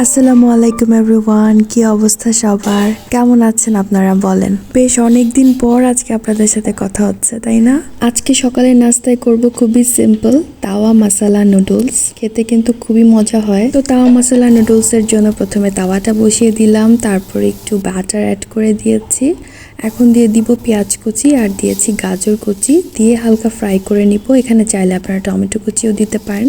আসসালামু আলাইকুম এভরিওয়ান, কি অবস্থা সবার? কেমন আছেন আপনারা বলেন? বেশ অনেক দিন পর আজকে আপনাদের সাথে কথা হচ্ছে, তাই না? আজকে সকালে নাস্তায় করব খুবই সিম্পল তাওয়া মাসালা নুডলস খেতে কিন্তু খুবই মজা হয়। তো তাওয়া মাসালা নুডলসের জন্য প্রথমে তাওয়াটা বসিয়ে দিলাম, তারপর একটু বাটার অ্যাড করে দিয়েছি। এখন দিয়ে দিব পেঁয়াজ কুচি আর দিয়েছি গাজর কুচি। দিয়ে হালকা ফ্রাই করে নিব। এখানে চাইলে আপনারা টমেটো কুচিও দিতে পারেন।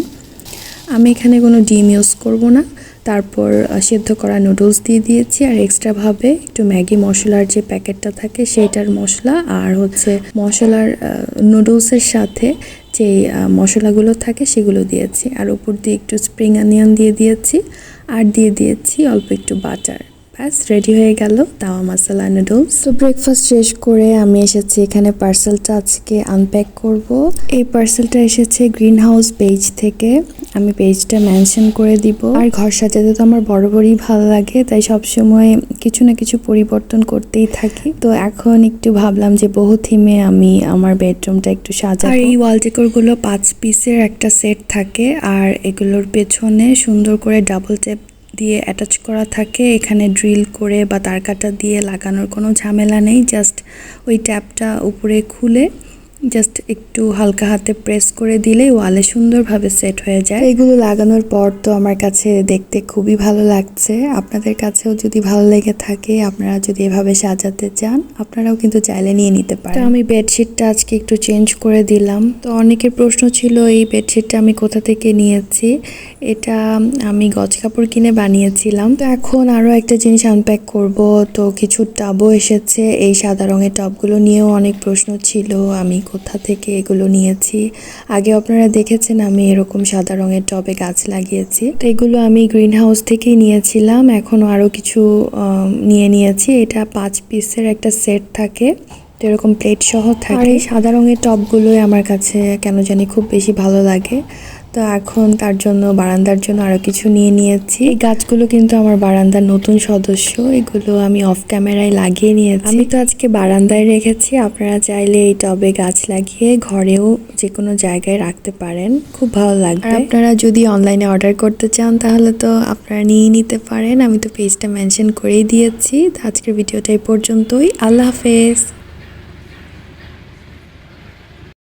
আমি এখানে কোনো ডিম ইউজ করব না। তারপর সেদ্ধ করা নুডলস দিয়ে দিয়েছি। আর এক্সট্রাভাবে একটু ম্যাগি মশলার যে প্যাকেটটা থাকে, সেইটার মশলা আর হচ্ছে মশলার নুডলসের সাথে যে মশলাগুলো থাকে, সেগুলো দিয়েছি। আর উপর দিয়ে একটু স্প্রিং অনিয়ন দিয়ে দিয়েছি। আর দিয়ে দিয়েছি অল্প একটু বাটার ব্যাস রেডি হয়ে গেল তাওয়া মশলা নুডলস তো ব্রেকফাস্ট শেষ করে আমি এসেছি এখানে পার্সেলটা আজকে আনপ্যাক করব। এই পার্সেলটা এসেছে গ্রিন হাউস পেজ থেকে। আমি পেজটা মেনশন করে দিব। আর ঘর সাজাতে তো আমার বরাবরই ভালো লাগে তাই সবসময় কিছু না কিছু পরিবর্তন করতেই থাকি। তো এখন একটু ভাবলাম যে বহু থিমে আমি আমার বেডরুমটা একটু সাজাবো। আর এই ওয়াল ডেকোরগুলো পাঁচ পিসের একটা সেট থাকে আর এগুলোর পেছনে সুন্দর করে ডাবল টেপ দিয়ে অ্যাটাচ করা থাকে। এখানে ড্রিল করে বা তার কাটা দিয়ে লাগানোর কোনো ঝামেলা নেই। জাস্ট ওই ট্যাপটা উপরে খুলে জাস্ট একটু হালকা হাতে প্রেস করে দিলেই ওয়ালে সুন্দরভাবে সেট হয়ে যায়। এগুলো লাগানোর পর তো আমার কাছে দেখতে খুবই ভালো লাগছে। আপনাদের কাছেও যদি ভালো লেগে থাকে, আপনারা যদি এভাবে সাজাতে চান, আপনারাও কিন্তু চাইলে নিয়ে নিতে পারেন। আমি বেডশিটটা আজকে একটু চেঞ্জ করে দিলাম। তো অনেকের প্রশ্ন ছিল, এই বেডশিটটা আমি কোথা থেকে নিয়েছি? এটা আমি গজ কাপড় কিনে বানিয়েছিলাম। তো এখন আরও একটা জিনিস আনপ্যাক করব। তো কিছু টাবও এসেছে। এই সাদা রঙের টবগুলো নিয়েও অনেক প্রশ্ন ছিল। আমি কোথা থেকে এগুলো নিয়েছি। আগে আপনারা দেখেছেন আমি এরকম সাদা রঙের টবে গাছ লাগিয়েছি। তো এগুলো আমি গ্রিন হাউস থেকেই নিয়েছিলাম। এখনও আরও কিছু নিয়ে নিয়েছি। এটা পাঁচ পিসের একটা সেট থাকে। তো এরকম প্লেট সহ থাকে। এই সাদা রঙের টবগুলোই আমার কাছে কেন জানি খুব বেশি ভালো লাগে। তো এখন তার জন্য, বারান্দার জন্য আরও কিছু নিয়ে নিয়েছি। এই গাছগুলো কিন্তু আমার বারান্দার নতুন সদস্য। এগুলো আমি অফ ক্যামেরায় লাগিয়ে নিয়েছি। আমি তো আজকে বারান্দায় রেখেছি। আপনারা চাইলে এই টবে গাছ লাগিয়ে ঘরেও যে কোনো জায়গায় রাখতে পারেন। খুব ভালো লাগবে। আপনারা যদি অনলাইনে অর্ডার করতে চান, তাহলে তো আপনারা নিয়ে নিতে পারেন। আমি তো পেজটা মেনশন করেই দিয়েছি। আজকের ভিডিওটা এই পর্যন্তই। আল্লাহ হাফেজ।